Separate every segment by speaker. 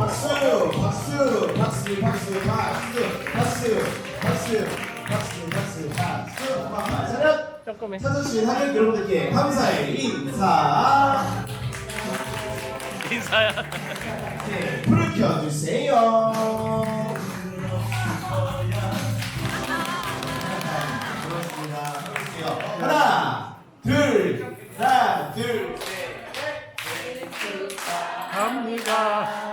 Speaker 1: 박수 박수 박수 박수 박수 박수 박수 박수 박수 박수 엄마 차렷
Speaker 2: 조금해
Speaker 1: 찾아주신 하늘 여러분들께 감사의 인사
Speaker 2: 인사야
Speaker 1: 네, 불을 켜주세요. 하나 둘 하나 둘
Speaker 2: 갑니다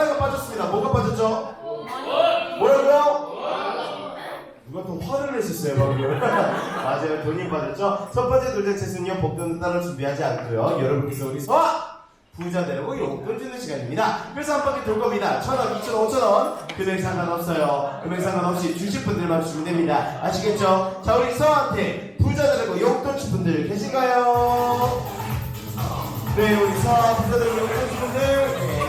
Speaker 1: 하나가 빠졌습니다. 뭐가 빠졌죠? 뭐라고요? 누가 또 화를 내셨어요, 방금. 맞아요, 본인 빠졌죠? 첫 번째 둘째 채순이요, 복도는 따로 준비하지 않고요. 여러분께서 우리 서 부자 되려고 용돈 주는 시간입니다. 그래서 한 바퀴 돌 겁니다. 천 원, 이천 원, 오천 원. 금액 상관없어요. 금액 상관없이 주실 분들만 주시면 됩니다. 아시겠죠? 자, 우리 서한테 부자 되려고 용돈 줄 분들 계신가요? 네, 우리 서 부자 되려고 용돈 줄 분들.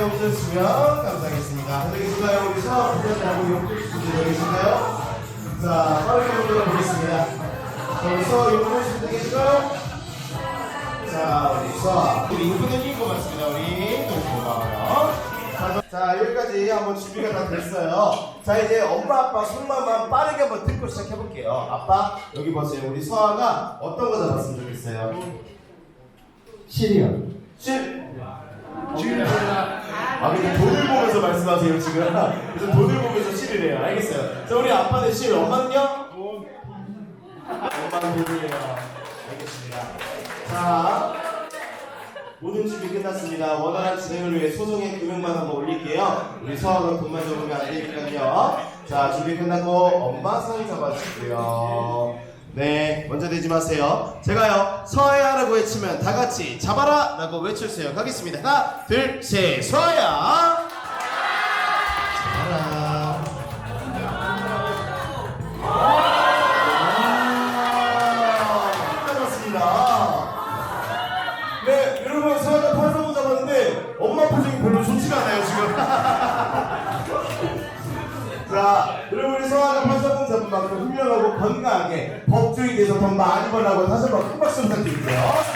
Speaker 1: 용돈 주시면 감사하겠습니다. 어디 계신가요? 우리 서 부자 되려고 용돈 줄 분들 여기 계신가요? 자, 빠르게 한번 보겠습니다. 자, 우리 서 용돈 줄 분들 계신가요? 자, 수아. 우리 이분은 인것 같습니다. 우리. 너무 고마워요. 자, 자, 여기까지 한번 준비가 다 됐어요. 자, 이제 엄마, 아빠 손만만 빠르게 한번 듣고 시작해볼게요. 아빠, 여기 보세요. 우리 수아가 어떤 거 잡았으면 좋겠어요? 실이요. 실? 아, 근데 돈을 보면서 말씀하세요, 지금. 그래서 돈을 보면서 실이래요. 알겠어요. 자, 우리 아빠는 실, 엄마는요? 엄마는 돈이에요. 알겠습니다. 자, 모든 준비 끝났습니다. 원활한 진행을 위해 소송의 금액만 한번 올릴게요. 우리 서아가 돈만 적으면 안 되니까요. 자, 준비 끝나고 엄마 손 잡아주고요. 네, 먼저 대지 마세요. 제가요, 서아야라고 외치면 다 같이 잡아라! 라고 외쳐주세요. 가겠습니다. 하나, 둘, 셋, 서아야! 돼서 돈 많이 벌라고 다시 한번 큰 박수 부탁드릴게요.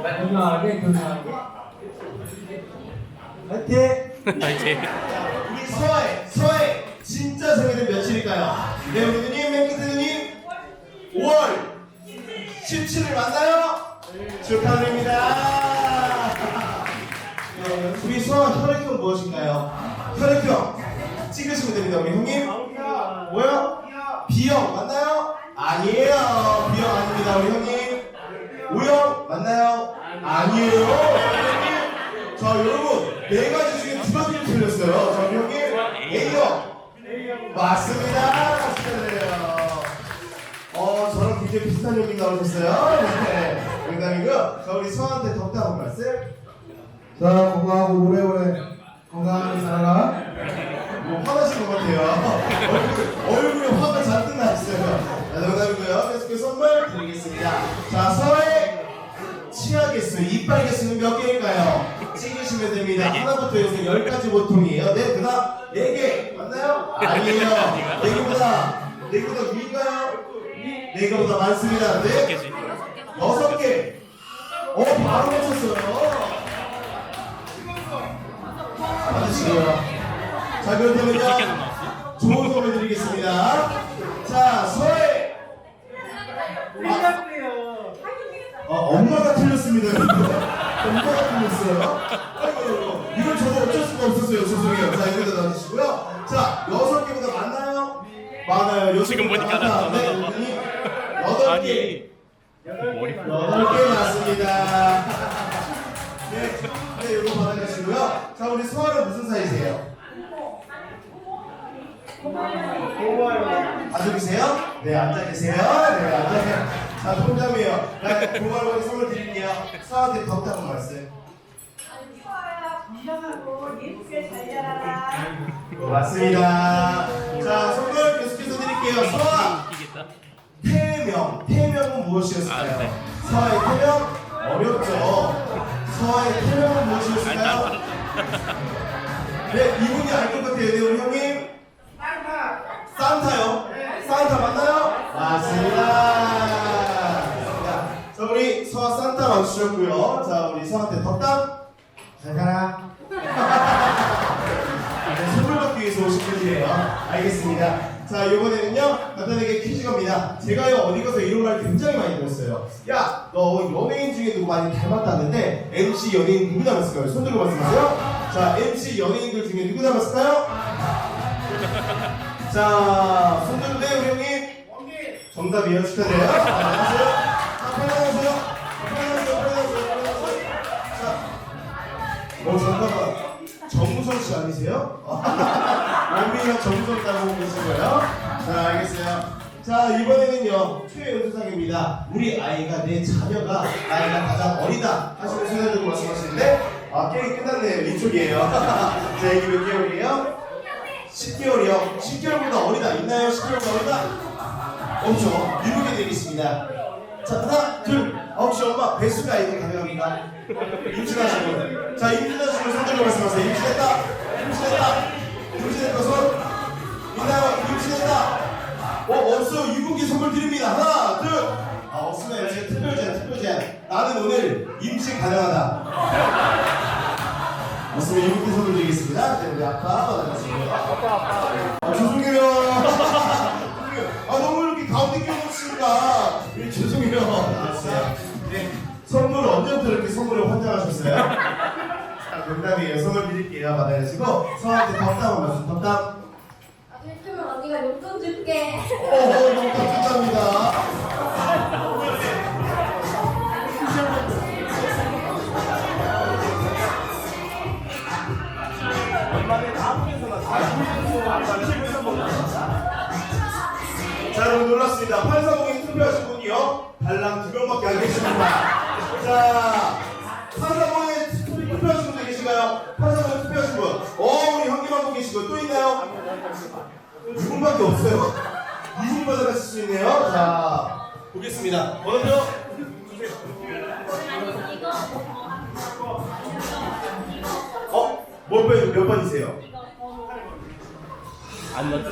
Speaker 1: 말고
Speaker 3: 건강하게 건강하게
Speaker 1: 화이팅!
Speaker 2: 파이팅
Speaker 1: 우리 서해, 서해 진짜 생일은 며칠일까요? 네, 우리 누님, 맹키트 누님 5월 17일 맞나요? 축하드립니다. 네, 우리 서아 혈액형 무엇인가요? 혈액형 찍으시면 됩니다, 우리 형님. 뭐요? B형 맞나요? 아니에요. B형 아닙니다, 우리 형님. O형 맞나요? 아니에요. 자, 여러분, 네 가지 중에 두 가지를 틀렸어요. 자, 형님, A형. 맞습니다. 축하드려요. 어, 저랑 굉장히 비슷한 형님 나오셨어요. 네. 농담이고요. 자, 우리 서한테 덕담 한 말씀.
Speaker 4: 자 건강하고 오래오래 건강하게 살아라
Speaker 1: 뭐 화나신 것 같아요. 얼굴, 얼굴에 화가 잔뜩 나셨어요. 자, 농담이고요. 계속해서 선물 드리겠습니다. 자, 서해 개수, 이빨 개수는 몇 개일까요? 찍으시면 됩니다. 하나부터 해서 열까지 보통이에요. 네, 그 다음, 네 개. 맞나요? 아니에요. 네 개보다, 네 개보다 위인가요? 네네 개보다 많습니다. 네. 여섯 개. 어, 바로 맞췄어요. 맞으시고요. 자, 그렇다면요. 좋은 선물 드리겠습니다. 자, 서해. 어, 엄마가 틀렸습니다. 엄마가 틀렸어요. 아이고, 이걸 저도 어쩔 수가 없었어요. 죄송해요. 자, 이거다 놔주시고요. 자, 여섯 개보다 많나요? 많아요. 여섯
Speaker 2: 지금 보니까
Speaker 1: 많다. 네, 그랬더니 여덟 개. 여덟 개 맞습니다. 네, 네, 이거 받아가시고요. 자, 우리 소아는 무슨 사이세요? 앉아 계세요? 네, 앉아 계세요. 네, 앉아 계세요. 자, 동감이에요. 네, 고마워 선물 드릴게요. 소아한테 덕다고 말씀.
Speaker 5: 수아야 건강하고 예쁘게 잘 자라라.
Speaker 1: 맞습니다. 자, 선물 계속해서 드릴게요. 소아. 태명. 태명은 무엇이었을까요?
Speaker 2: 아, 네.
Speaker 1: 서아의 태명 어렵죠. 서아의 태명은 무엇이었을까요? 네, 이분이 알 것 같아요. 네, 우리 형님. 맞추셨고요. 자, 우리 서아한테 덕담. 잘 가라. 네, 선물 받기 위해서 오신 분이에요. 알겠습니다. 자, 이번에는요, 간단하게 퀴즈 겁니다. 제가요, 어디 가서 이런 말 굉장히 많이 들었어요. 야, 너 연예인 중에 누구 많이 닮았다는데, MC 연예인 누구 닮았을까요? 손 들고 말씀하세요. 자, MC 연예인들 중에 누구 닮았을까요? 자, 손 들고 네, 우리 형님. 정답이에요. 축하드려요. 자, 안녕하세요. 어, 잠깐만. 정우성 씨 아니세요? 원빈이랑 정우성 따라오고 계신 거예요? 자, 알겠어요. 자, 이번에는요, 최연수상입니다. 우리 아이가, 내 자녀가, 아이가 가장 어리다 하시는 들고 말씀하시는데, 아, 게임 끝났네요. 이쪽이에요. 자, 이게 몇 개월이에요? 10개월이요. 10개월보다 어리다. 있나요? 10개월보다 어리다? 없죠. 미국에 되겠습니다. 자, 하나, 둘, 아, 혹시 엄마 배수가 아이가 가능합니까? 임신하시고. 자, 임신하시고 손들고 말씀하세요. 임신했다. 임신했다. 임신했다. 손. 있나요? 임신했다. 어, 없어요. 유국이 선물 드립니다. 하나, 둘. 아, 없으면 제가 특별 제안, 특별 제안. 나는 오늘 임신 가능하다. 없으면 유국이 선물 드리겠습니다. 네, 우리 아빠 받아가시고요. 아, 죄송해요. 아, 너무 이렇게 가운데 껴놓으시니까. 예, 죄송해요. 알았어요. 네. 선물 언제부터 이렇게 선물을 환장하셨어요? 자, 농담이에요. 선물 드릴게요. 받아가시고. 서한테 덕담 한 말씀. 덕담.
Speaker 5: 나중에 크면 언니가 용돈 줄게.
Speaker 1: 어, 어, 너무 감사합니다. 자, 여러분 놀랐습니다. 840에 투표하신 분이요. 달랑 두 명밖에 안 계십니다. 자, 840에 투표하신 분들 840에 투표하신 분. 어, 우리 형님 한 분 계시고 또 있나요? 두 분밖에 없어요. 이분 받아가실 수 있네요. 자, 보겠습니다. 먼저 어? 몇 번, 몇 번이세요?
Speaker 2: 안 넣지.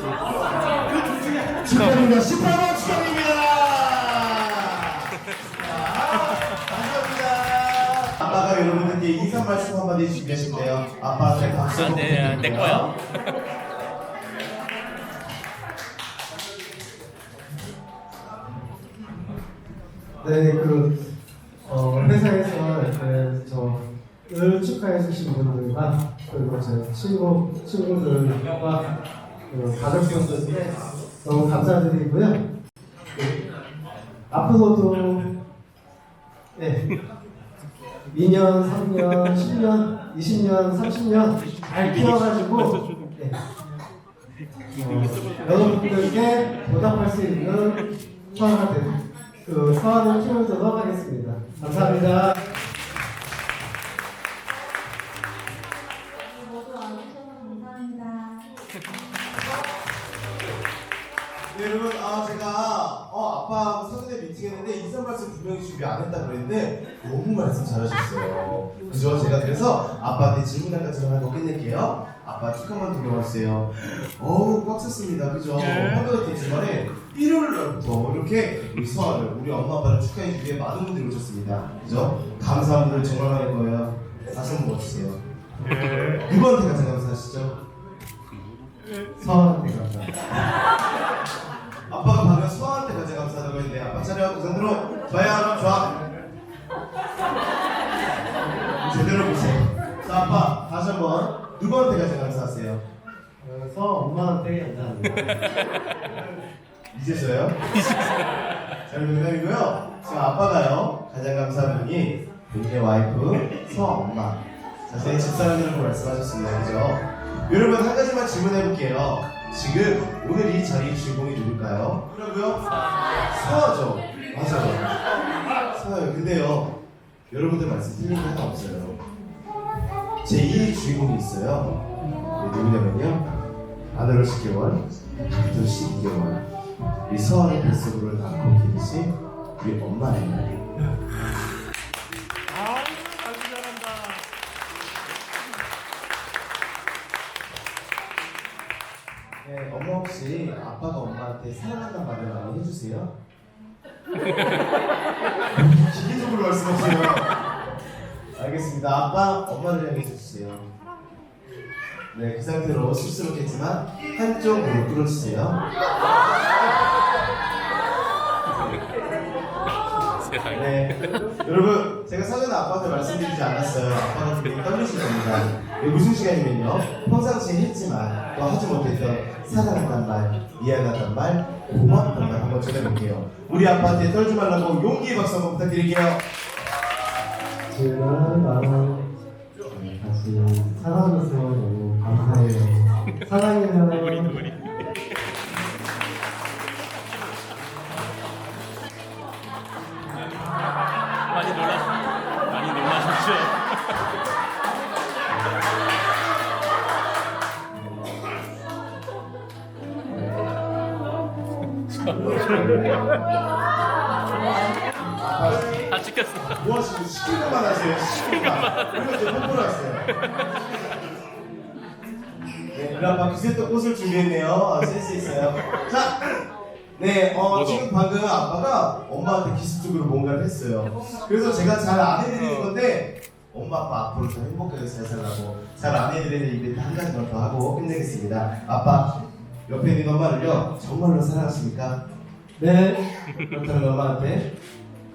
Speaker 1: 축하드립니다. 18번 축하드립니다. 자, 감사합니다. 아빠가 여러분들께 인사 말씀 한마디 준비하신대요. 아빠한테 박수
Speaker 2: 아,
Speaker 1: 한번
Speaker 2: 네, 내. 거야.
Speaker 4: 네, 그 어, 회사에서 이렇게 저을 축하해 주신 분들과 그리고 제 친구 친구들과 그 가족분들께 너무 감사드리고요. 그, 앞으로도 네, 2년, 3년, 10년, 20년, 30년 잘 키워가지고 네, 어, 여러분들께 보답할 수 있는 되, 그 서화를 키워주도록 하겠습니다. 감사합니다.
Speaker 5: 모두 와주셔서 감사합니다.
Speaker 1: 네, 여러분, 아, 제가, 어, 아빠하고 사전에 미팅했는데, 인사 말씀 분명히 준비 안 했다 그랬는데, 너무 말씀 잘하셨어요. 그죠? 제가 그래서 아빠한테 질문 한 가지 하나 끝낼게요. 아빠 축하만 두고 왔어요. 어우, 꽉 찼습니다. 그죠?
Speaker 2: 네.
Speaker 1: 같은 주말에 일요일 날부터 이렇게 우리 서아를 우리 엄마 아빠를 축하해 주기에 많은 분들이 오셨습니다. 그죠? 감사한 분들 정말 많을 거예요. 다시 한번 모아주세요. 누구한테 가장 감사하시죠?
Speaker 4: 서한테 감사.
Speaker 1: 아빠가 방금 서아한테 가장 감사하다고 했는데 아빠 차례하고 그 상대로 저야 하면 좋아. 제대로 보세요. 자 아빠 다시 한번 누구한테 가장 감사하세요?
Speaker 4: 어, 서 엄마한테 감사합니다.
Speaker 1: 이제서요? 잘 농담이고요. 제가 아빠가요 가장 감사한 분이 본인의 와이프 서엄마 자세히 집사람이라고 말씀하셨습니다. 그죠? 여러분 한 가지만 질문해 볼게요. 지금 오늘 이 자리의 주인공이 누굴까요? 그러고요. 서아죠. 맞아요. 서아요. 근데요 여러분들 말씀 틀린 게 하나 없어요. 제 2의 주인공이 있어요. 네, 누구냐면요. 아들을 10개월, 저 12개월. 이 서원의 뱃속으로 낳고 기르신 우리 엄마예요. 엄마한테 사랑한다는 말을 많이 해주세요? 기계적으로 말씀하세요. 알겠습니다. 아빠 엄마를 향해 해주세요. 네, 그 상태로 쑥스럽겠지만 한쪽 무릎 꿇어주세요. 네, 여러분 제가 사전에 아빠한테 말씀드리지 않았어요. 아빠가 굉장히 떨리실 겁니다. 무슨 시간이면요. 평상시에 했지만 또 하지 못했던 사랑한단 말, 미안하단 말, 고맙단 말 한번 전해볼게요. 우리 아빠한테 떨지 말라고 용기의 박수 한번 부탁드릴게요.
Speaker 4: 지금 나랑 다시 사랑해서 너무 감사해요. 사랑해요.
Speaker 1: 네, 아빠 그새 또 꽃을 준비했네요. 아, 센스 있어요. 자, 네, 어? 지금 방금 아빠가 엄마한테 기습적으로 뭔가를 했어요. 그래서 제가 잘 안 해드리는 건데, 엄마 아빠 앞으로 더 행복하게 잘 살라고 잘 안 해드리는 이벤트 한 가지만 더 하고 끝내겠습니다. 아빠, 옆에 있는 엄마를요, 정말로 사랑하십니까?
Speaker 4: 네.
Speaker 1: 그렇다면 엄마한테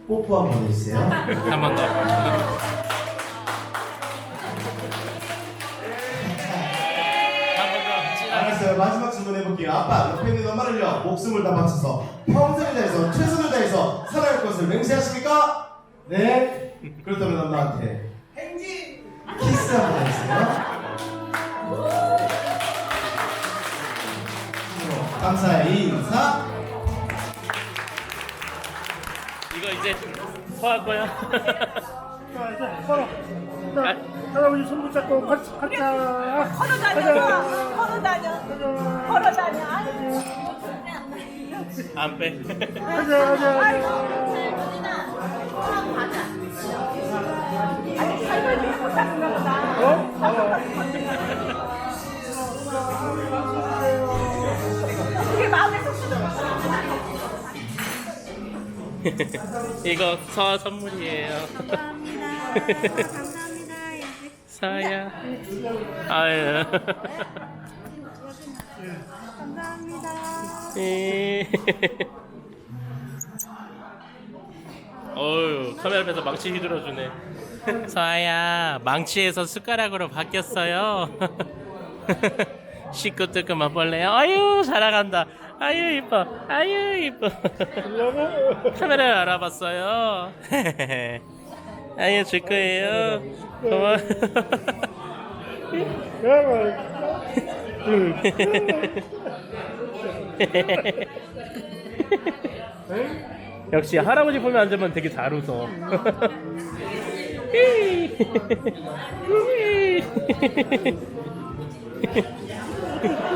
Speaker 1: 뽀뽀 한번 해주세요.
Speaker 2: 한 번 더.
Speaker 1: 알겠어요. 마지막 질문 해볼게요. 아빠, 옆에 있는 엄마를요, 목숨을 다 바쳐서 평생을 다해서 최선을 다해서 살아갈 것을 맹세하십니까? 네. 그렇다면 엄마한테 행진 키스 한번 해주세요. 감사의 인사.
Speaker 2: 이거 이제 거야.
Speaker 6: 자, 이제 서로. 자, 할아버지 손 붙잡고 같이 가자.
Speaker 5: 걸어 다녀. 걸어 다녀. 걸어 다녀. 아이고.
Speaker 2: 안 빼.
Speaker 6: 가자, 가자, 가자.
Speaker 5: 아직 살벌지 못하는가 보다.
Speaker 6: 어?
Speaker 5: 그게 마음에.
Speaker 2: 이거 서 선물이에요.
Speaker 7: 감사합니다.
Speaker 2: 서야. 아유.
Speaker 7: 감사합니다.
Speaker 2: 예. 어유 카메라 앞에서 망치 휘둘러 주네. 서아야 망치에서 숟가락으로 바뀌었어요. 씻고 뜨끔한 벌레요. 아유 사랑한다. 아유 이뻐. 아유 이뻐. 카메라를 알아봤어요. 아유 줄 거예요. 고마워. 역시 할아버지 보면 앉으면 되게 잘 웃어.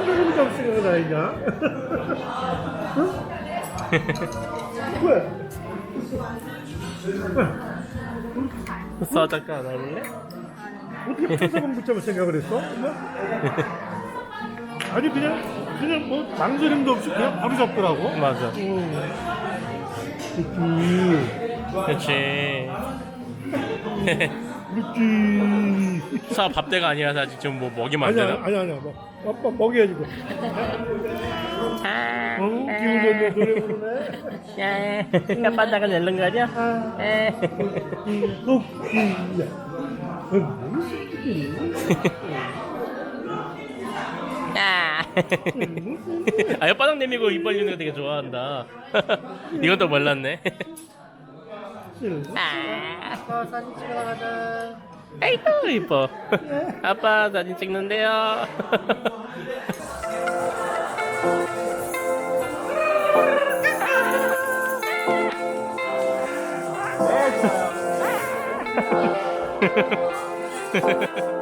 Speaker 6: 손좀 쓰고 다니냐? 왜?
Speaker 2: 서 잠깐 안 할래?
Speaker 6: 어떻게 표정은 붙잡을 생각을 했어? 엄마? 아니 그냥 그냥 뭐 망설임도 없이 그냥 바로 잡더라고.
Speaker 2: 맞아.
Speaker 6: 그렇지.
Speaker 2: 그렇지.
Speaker 6: 그렇지.
Speaker 2: 사 밥대가 아니라서 아직 좀 뭐 먹이면 안
Speaker 6: 아니야,
Speaker 2: 되나?
Speaker 6: 아니야, 아니야. 뭐, 아빠 먹여야지. 뭐. 어, 기분 좋네. 노래 부르네.
Speaker 2: 까빠다가 내는 거죠?
Speaker 6: 웃기야.
Speaker 2: 아, 혓바닥 내미고 입 벌리는 거 되게 좋아한다. 이것도 몰랐네.
Speaker 6: 아빠 사진 찍으러 가자.
Speaker 2: 아이고 이뻐. 아빠 사진 찍는데요. 呵呵呵呵，